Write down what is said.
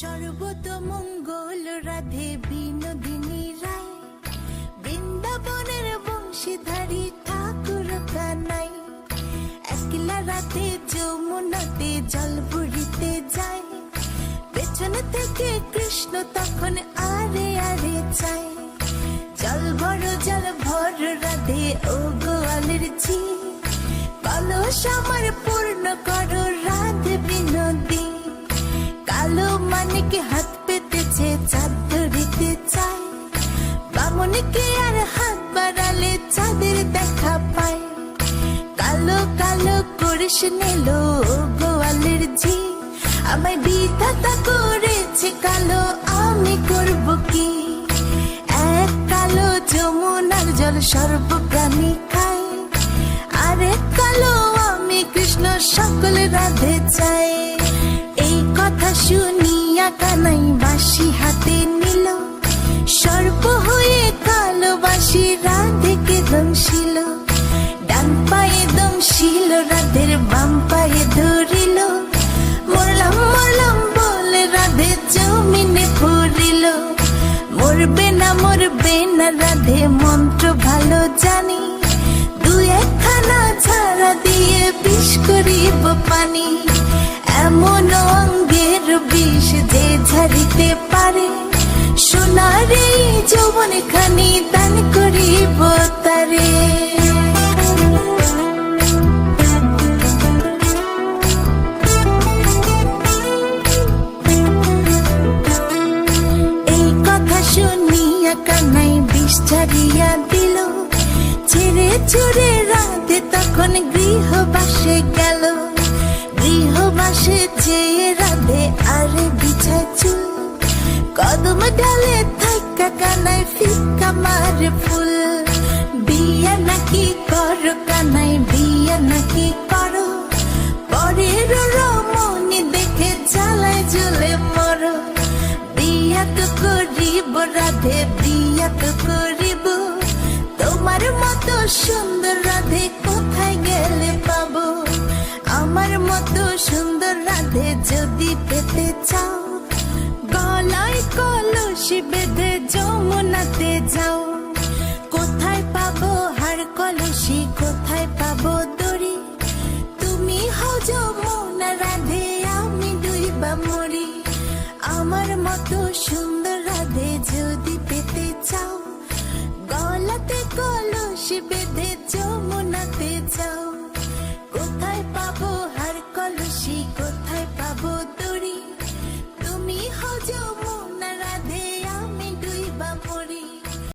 সর্বতমঙ্গল রাধে বিনোদিনী রায়। বৃন্দাবনের বংশীধারী ঠাকুর কানাই একলা রাতে যমুনাতে জল ভরিতে যায়। পেছনে থেকে কৃষ্ণ তখন আরে আরে চায়। জল ভর জল ভর রাধে ও গোয়ালের ঝি। কলস আমার পূর্ণ করো মানিকে হাত পেতেছে চাঁদ ধরিতে চায় বামনিকে আর হাত বাড়ালে চাঁদের দেখা পায় কালো কালো করিস নিল গোয়ালের ঝি আমায় বিধাতা করেছে কালো আমি করব কি এক কালো যমুনার জল সর্বপ্রাণী খায় আরেক কালো আমি কৃষ্ণ সকল রাধে চাই এই কথা শুনিয়া কানাই বাসি হাতে নিল সর্প হয়ে কালো বাসি রাধেকে দমশিল ডান পায়ে দমশিল রাধের বাম পায়ে ধরিল, মরলাম মরলাম বলে রাধে জমিনে পড়িল মরবে না মরবে না রাধে মন্ত্র ঝাড়িতে পারে। সোনার যৌবন খানি দান করিব তারে। এই কথা শুনিয়া কানাই বিষ ছাড়িয়া দিল। ছেড়ে চড়ে গৃহবাসে যেয়ে রাধে চুল। কদম ডালে থাকা কানাই ফিকা মারে ফুল। বিয়া নাকি করো কানাই বিয়া নাকি করো। পরের রমণী দেখে জ্বালায় জ্বলে মরো। বিয়া তো করিব রাধে, বিয়া তো করিব। তোমার মতো সুন্দর রাধে সুন্দর যদি পেতে চাও, গলায় কলসি বেঁধে যমুনাতে যাও। কোথায় পাবো হার কলসি, কোথায় পাবো দড়ি? তুমি হও যমুনা রাধে, আমি ডুইবা মরি। আমার মতো সুন্দর রাধে যদি পেতে চাও, গলাতে কলসি বেঁধে যমুনাতে যাও।